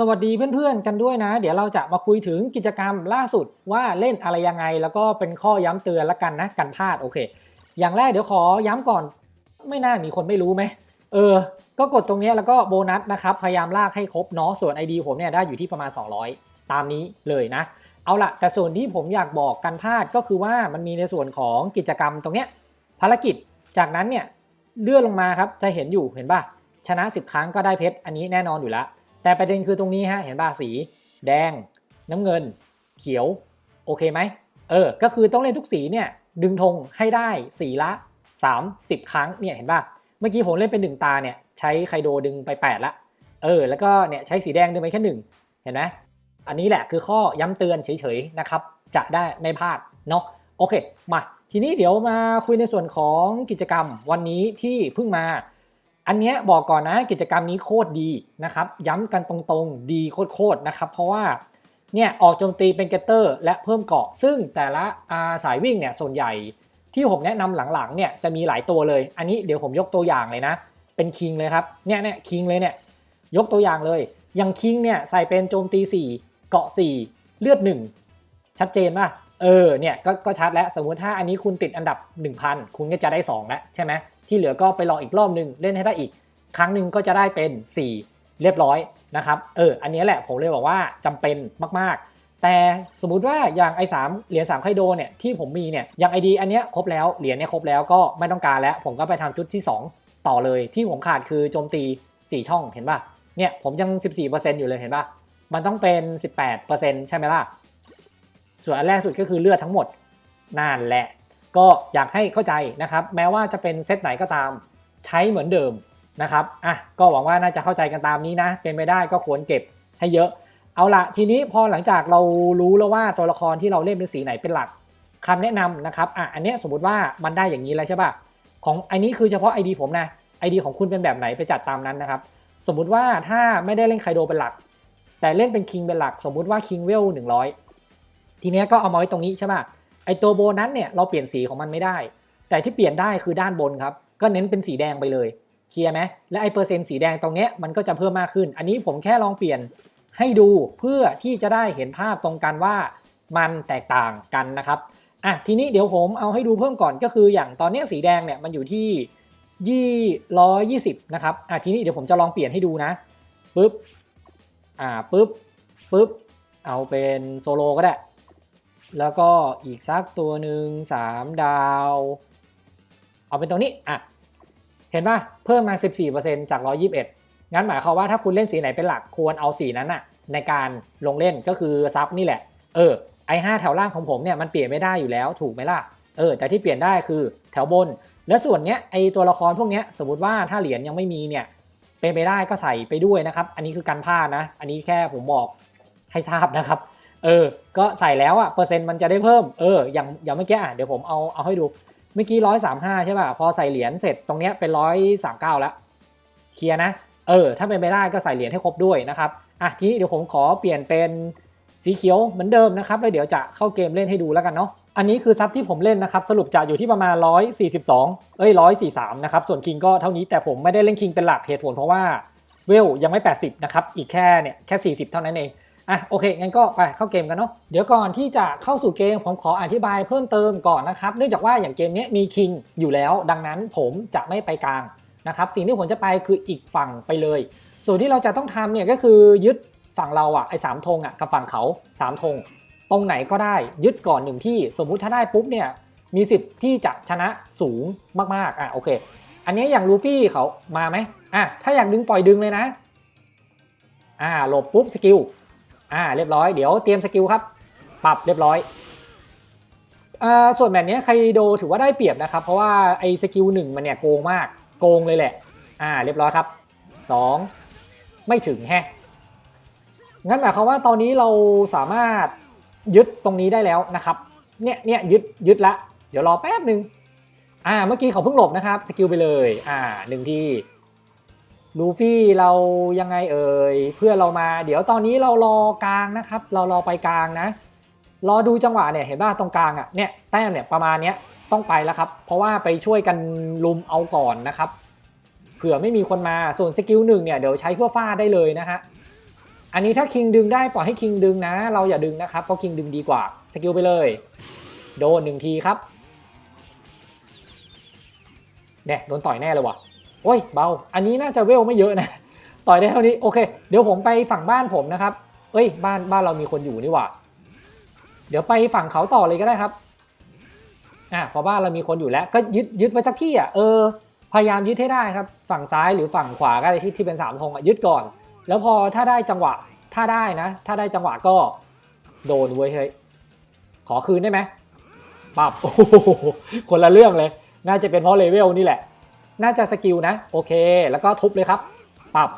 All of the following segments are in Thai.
สวัสดีเพื่อนๆกันด้วยนะ เดี๋ยวเราจะมาคุยถึงกิจกรรมล่าสุดว่าเล่นอะไรยังไง แล้วก็เป็นข้อย้ำเตือนละกันนะกันพลาดโอเค อย่างแรกเดี๋ยวขอย้ำก่อน ไม่น่ามีคนไม่รู้ไหมเออ ก็กดตรงนี้แล้วก็โบนัสนะครับพยายามลากให้ครบเนาะส่วน ID ผมเนี่ยได้อยู่ที่ประมาณ 200 ตามนี้เลยนะ เอาละแต่ส่วนที่ผมอยากบอกกันพลาดก็คือว่ามันมีในส่วนของกิจกรรมตรงเนี้ยภารกิจจากนั้นเนี่ยเลื่อนลงมาครับจะเห็นอยู่เห็นป่ะชนะ 10 ครั้งก็ได้เพชรอันนี้แน่นอนอยู่แล้ว แต่ประเด็นคือตรงนี้ฮะเห็นป่ะสี แดง น้ำเงิน เขียวโอเคไหมเออ ก็คือต้องเล่นทุกสีเนี่ยดึงธงให้ได้สีละ 30 ครั้งเนี่ยเห็นป่ะเมื่อกี้ผมเล่นเป็นหนึ่งตาเนี่ยใช้ไคโดดึงไป 8 ละ เออ แล้วก็เนี่ยใช้สีแดงดึงไปแค่หนึ่งเห็นไหมอันนี้แหละคือข้อย้ำเตือนเฉยๆนะครับ จะได้ไม่พลาดเนาะโอเค มา ทีนี้เดี๋ยวมาคุยในส่วนของกิจกรรมวันนี้ที่เพิ่งมา อันเนี้ยบอกก่อนนะกิจกรรมนี้โคตรดีนะครับ ย้ำกันตรงๆ ดีโคตรๆนะครับ เพราะว่าเนี่ยออกโจมตีเป็นเกตเตอร์ และเพิ่มเกาะ ซึ่งแต่ละอาสายวิ่งเนี่ยส่วนใหญ่ที่ผมแนะนำหลังๆเนี่ยจะมีหลายตัวเลย อันนี้เดี๋ยวผมยกตัวอย่างเลยนะ เป็นคิงเลยครับเนี่ยเนี่ยคิงเลยเนี่ยยกตัวอย่างเลย อย่างคิงเนี่ยใส่เป็นโจมตี 4 เกาะ 4 เลือด 1 ชัดเจนป่ะเออเนี่ยก็ก็ชัดแล้วสมมุติถ้าอันนี้คุณติดอันดับ 1000 คุณก็จะได้2แล้วใช่ไหม ที่เหลือก็ไปรออีกรอบหนึ่งเล่นให้ได้อีก ครั้งหนึ่งก็จะได้เป็น 4 เรียบร้อยนะครับเอออันนี้แหละผมเลยบอกว่าจำเป็นมากๆ แต่สมมุติว่าอย่างไอ้สามเหรียญ3ไคโดเนี่ยที่ผมมีเนี่ยอย่างไอดีอันเนี้ยครบแล้วเหรียญเนี่ยครบแล้วก็ไม่ต้องการแล้ว ผมก็ไปทำชุดที่ 2 ต่อเลยที่ผมขาดคือโจมตี 4 ช่องเห็นป่ะเนี่ยผมยัง 14%อยู่เลยเห็นป่ะมันต้องเป็น 18%ใช่ไหมล่ะส่วนอันแรกสุดก็คือเลือดทั้งหมดนั่นแหละ ก็อยากให้เข้าใจนะครับ แม้ว่าจะเป็นเซตไหนก็ตามใช้เหมือนเดิมนะครับอะก็หวังว่าน่าจะเข้าใจกันตามนี้นะ เป็นไปได้ก็ควรเก็บให้เยอะ เอาละทีนี้พอหลังจากเรารู้แล้วว่าตัวละครที่เราเล่นเป็นสีไหนเป็นหลักคำแนะนำนะครับอะอันนี้สมมติว่ามันได้อย่างนี้แล้วใช่ป่ะของอันนี้คือเฉพาะ ID ผมนะ ID ของคุณเป็นแบบไหนไปจัดตามนั้นนะครับ สมมุติว่าถ้าไม่ได้เล่นไคโดเป็นหลัก แต่เล่นเป็นคิงเป็นหลัก สมมุติว่าคิงเวล100 ทีเนี้ยก็เอามาไว้ตรงนี้ใช่ป่ะ ไอตัวโบนัสเนี่ยเราเปลี่ยนสีของมันไม่ได้ แต่ที่เปลี่ยนได้คือด้านบนครับ ก็เน้นเป็นสีแดงไปเลยเคลียร์ไหมและไอเปอร์เซ็นต์สีแดงตรงเนี้ยมันก็จะเพิ่มมากขึ้น อันนี้ผมแค่ลองเปลี่ยนให้ดูเพื่อที่จะได้เห็นภาพตรงกันว่ามันแตกต่างกันนะครับอะทีนี้เดี๋ยวผมเอาให้ดูเพิ่มก่อนก็คืออย่างตอนเนี้ยสีแดงเนี่ยมันอยู่ที่ยี่ร้อยยี่สิบนะครับอะทีนี้เดี๋ยวผมจะลองเปลี่ยนให้ดูนะปึ๊บอ่าปึ๊บปึ๊บเอาเป็นโซโลก็ได้ แล้วก็อีกสักตัวหนึ่ง3 ดาว เอาเป็นตรงนี้อะเห็นป่ะเพิ่มมา 14%จาก 121 งั้นหมายความว่าถ้าคุณเล่นสีไหนเป็นหลักควรเอาสีนั้นน่ะในการลงเล่นก็คือซับนี่แหละ เออไอ5แถวล่างของผมเนี่ยมันเปลี่ยนไม่ได้อยู่แล้วถูกไหมล่ะเออแต่ที่เปลี่ยนได้คือแถวบน และส่วนเนี้ยไอตัวละครพวกเนี้ยสมมติว่าถ้าเหรียญยังไม่มีเนี่ยเป็นไปได้ก็ใส่ไปด้วยนะครับ อันนี้คือการพลาดนะ อันนี้แค่ผมบอกให้ทราบนะครับ เออ ก็ใส่แล้วอะเปอร์เซ็นต์มันจะได้เพิ่ม เออ อย่างอย่างเมื่อกี้อะเดี๋ยวผมเอาเอาให้ดู เมื่อกี้ร้อยสามห้าใช่ป่ะ พอใส่เหรียญเสร็จตรงเนี้ยเป็นร้อยสามเก้าแล้ว เคลียร์นะ เออ ถ้าเป็นไปได้ก็ใส่เหรียญให้ครบด้วยนะครับ อะทีนี้เดี๋ยวผมขอเปลี่ยนเป็นสีเขียวเหมือนเดิมนะครับ แล้วเดี๋ยวจะเข้าเกมเล่นให้ดูแล้วกันเนาะ อันนี้คือซับที่ผมเล่นนะครับ สรุปจะอยู่ที่ประมาณ 142 เอ้ย 143 นะครับ ส่วนคิงก็เท่านี้ แต่ผมไม่ได้เล่นคิงเป็นหลักเหตุผลเพราะว่าเวลยังไม่ 80 นะครับ อีกแค่เนี่ยแค่ 40 เท่านั้นเอง อะโอเคงั้นก็ไปเข้าเกมกันเนาะเดี๋ยวก่อนที่จะเข้าสู่เกมผมขออธิบายเพิ่มเติมก่อนนะครับเนื่องจากว่าอย่างเกมนี้มีคิงอยู่แล้ว ดังนั้นผมจะไม่ไปกลางนะครับสิ่งที่ผมจะไปคืออีกฝั่งไปเลย ส่วนที่เราจะต้องทำเนี่ยก็คือยึดฝั่งเราอะไอ้สามธงอะกับฝั่งเขาสามธงตรงไหนก็ได้ยึดก่อนหนึ่งที่สมมุติถ้าได้ปุ๊บเนี่ยมีสิทธิ์ที่จะชนะสูงมากๆอะโอเค อันนี้อย่างลูฟี่เขามาไหมอะถ้าอยากดึงปล่อยดึงเลยนะอ่าหลบปุ๊บสกิล อ่าเรียบร้อยเดี๋ยวเตรียมสกิลครับ ปรับเรียบร้อยอ่าส่วนแบบนี้ใคโดถือว่าได้เปรียบนะครับ เพราะว่าไอ้สกิลหนึ่งมันเนี่ยโกงมากโกงเลยแหละ อ่าเรียบร้อยครับสองไม่ถึงแฮะงั้นหมายความว่าตอนนี้เราสามารถยึดตรงนี้ได้แล้วนะครับเนี่ยเนี่ยยึดยึดละ เดี๋ยวรอแป๊บหนึ่งอ่าเมื่อกี้เขาเพิ่งหลบนะครับสกิลไปเลยอ่าหนึ่งที่ ลูฟี่เรายังไงเอ่ยเพื่อเรามา เดี๋ยวตอนนี้เรารอกลางนะครับ เรารอไปกลางนะ รอดูจังหวะเนี่ยเห็นป่ะตรงกลางอะเนี่ยแต้มเนี่ยประมาณเนี้ยต้องไปแล้วครับ เพราะว่าไปช่วยกันลุมเอาก่อนนะครับ เผื่อไม่มีคนมาส่วนสกิลหนึ่งเนี่ยเดี๋ยวใช้เพื่อฟาดได้เลยนะฮะอันนี้ถ้าคิงดึงได้ปล่อยให้คิงดึงนะ เราอย่าดึงนะครับเพราะคิงดึงดีกว่าสกิลไปเลย โดนหนึ่งทีครับเนี่ยโดนต่อยแน่เลยว่ะ โอ้ยเบา อันนี้น่าจะเวลไม่เยอะนะ ต่อยได้เท่านี้โอเค เดี๋ยวผมไปฝั่งบ้านผมนะครับ เอ้ยบ้านบ้านเรามีคนอยู่นี่หว่า เดี๋ยวไปฝั่งเขาต่อเลยก็ได้ครับอะพอบ้านเรามีคนอยู่แล้วก็ยึดยึดไว้สักที่อะเออพยายามยึดให้ได้ครับ ฝั่งซ้ายหรือฝั่งขวาก็ได้ที่ที่เป็นสามธงอะยึดก่อน แล้วพอถ้าได้จังหวะถ้าได้นะ ถ้าได้จังหวะก็โดนเว้ยเฮ้ยขอคืนได้ไหมปับโอ้โหคนละเรื่องเลย น่าจะเป็นเพราะเลเวลนี่แหละ น่าจะสกิลนะ โอเค แล้วก็ทุบเลยครับปับ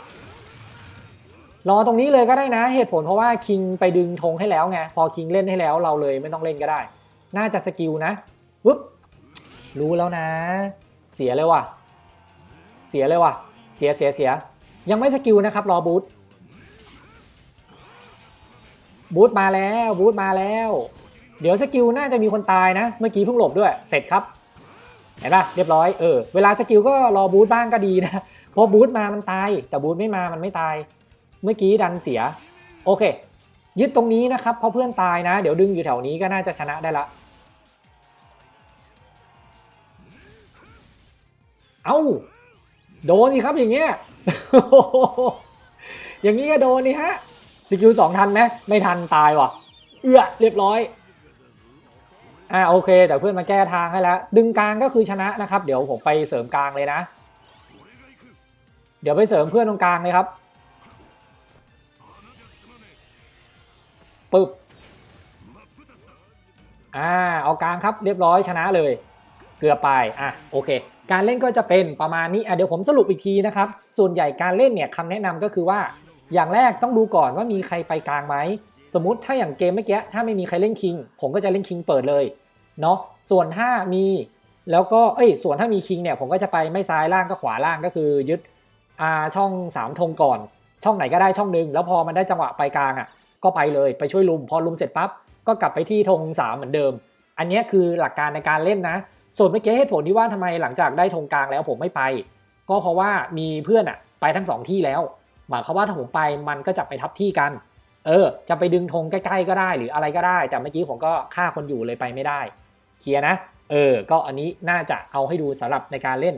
รอตรงนี้เลยก็ได้นะ เหตุผลเพราะว่าคิงไปดึงธงให้แล้วไง พอคิงเล่นให้แล้วเราเลยไม่ต้องเล่นก็ได้ น่าจะสกิลนะวึบรู้แล้วนะ เสียเลยว่ะ เสียเลยว่ะ เสียเสียเสีย ยังไม่สกิลนะครับ รอบูท บูทมาแล้ว บูทมาแล้ว เดี๋ยวสกิลน่าจะมีคนตายนะ เมื่อกี้เพิ่งหลบด้วย เสร็จครับ เห็นปะเรียบร้อยเออเวลาสกิลก็รอบูทบ้างก็ดีนะเพราะบูทมามันตาย แต่บูทไม่มามันไม่ตาย เมื่อกี้ดันเสีย โอเค ยึดตรงนี้นะครับเพราะเพื่อนตายนะ เดี๋ยวดึงอยู่แถวนี้ก็น่าจะชนะได้ละเอ้าโดนสิครับอย่างเงี้ยอย่างนี้ก็โดนนี่ฮะสกิลสองทันไหมไม่ทันตายว่ะ เอื้อเรียบร้อย อ่าโอเค แต่เพื่อนมาแก้ทางให้แล้ว ดึงกลางก็คือชนะนะครับ เดี๋ยวผมไปเสริมกลางเลยนะ เดี๋ยวไปเสริมเพื่อนตรงกลางเลยครับปึ๊บอ่าเอากลางครับเรียบร้อยชนะเลย เกือบไปอะโอเค การเล่นก็จะเป็นประมาณนี้อะเดี๋ยวผมสรุปอีกทีนะครับ ส่วนใหญ่การเล่นเนี่ยคำแนะนำก็คือว่า อย่างแรกต้องดูก่อนว่ามีใครไปกลางไหม สมมติถ้าอย่างเกมเมื่อกี้ถ้าไม่มีใครเล่นคิง ผมก็จะเล่นคิงเปิดเลยเนาะส่วนถ้ามีแล้วก็เอ้ยส่วนถ้ามีคิงเนี่ยผมก็จะไปไม่ซ้ายล่างก็ขวาล่างก็คือยึดอ่าช่องสามธงก่อน ช่องไหนก็ได้ช่องหนึ่งแล้วพอมันได้จังหวะไปกลางอะ ก็ไปเลยไปช่วยลุมพอลุมเสร็จปั๊บก็กลับไปที่ธงสามเหมือนเดิม อันนี้คือหลักการในการเล่นนะ ส่วนเมื่อกี้เหตุผลที่ว่าทำไมหลังจากได้ธงกลางแล้วผมไม่ไป ก็เพราะว่ามีเพื่อนอะไปทั้งสองที่แล้ว หมายความว่าถ้าผมไปมันก็จะไปทับที่กัน เออ จะไปดึงธงใกล้ๆก็ได้หรืออะไรก็ได้ แต่เมื่อกี้ผมก็ฆ่าคนอยู่เลยไปไม่ได้ เคลียร์นะ เออ ก็อันนี้น่าจะเอาให้ดูสำหรับในการเล่น